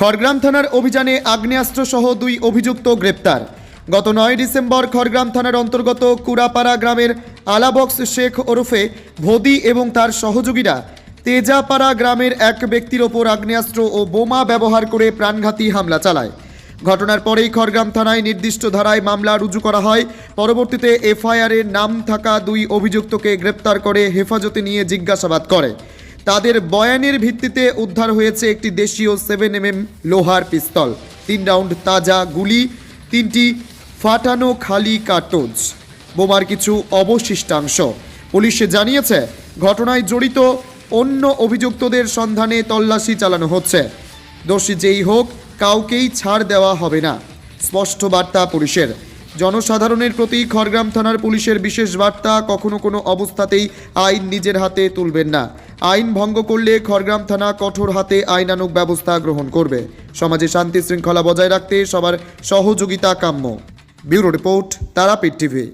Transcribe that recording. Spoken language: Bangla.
খড়গ্রাম থানার অভিযানে আগ্নেয়াস্ত্র সহ দুই অভিযুক্ত গ্রেপ্তার। গত নয় ডিসেম্বর খড়গ্রাম থানার অন্তর্গত কুড়াপাড়া গ্রামের আলাবক্স শেখ ওরফে ভোদি এবং তার সহযোগীরা তেজাপাড়া গ্রামের এক ব্যক্তির ওপর আগ্নেয়াস্ত্র ও বোমা ব্যবহার করে প্রাণঘাতী হামলা চালায়। ঘটনার পরেই খড়গ্রাম থানায় নির্দিষ্ট ধারায় মামলা রুজু করা হয়। পরবর্তীতে এফআইআরের নাম থাকা দুই অভিযুক্তকে গ্রেপ্তার করে হেফাজতে নিয়ে জিজ্ঞাসাবাদ করে। তাদের বয়ানের ভিত্তিতে উদ্ধার হয়েছে একটি দেশীয় সেভেন এম লোহার পিস্তল। তিন রাউন্ড তাজা গুলি, তিনটি ফাটানো খালি কার্টোজ, বোমার কিছু অবশিষ্টাংশ। পুলিশে জানিয়েছে, ঘটনায় জড়িত অন্য অভিযুক্তদের সন্ধানে তল্লাশি চালানো হচ্ছে। দোষী যেই হোক, কাউকেই ছাড় দেওয়া হবে না। স্পষ্ট বার্তা পুলিশের। জনসাধারণের প্রতি খড়গ্রাম থানার পুলিশের বিশেষ বার্তা কখনো কোনো অবস্থাতেই আইন নিজের হাতে তুলবেন না। আইন ভঙ্গ করলে খড়গ্রাম থানা কঠোর হাতে আইনানুক ব্যবস্থা গ্রহণ করবে। সমাজে শান্তি শৃঙ্খলা বজায় রাখতে সবার সহযোগিতা কাম্য। Bureau report, Tarapith TV.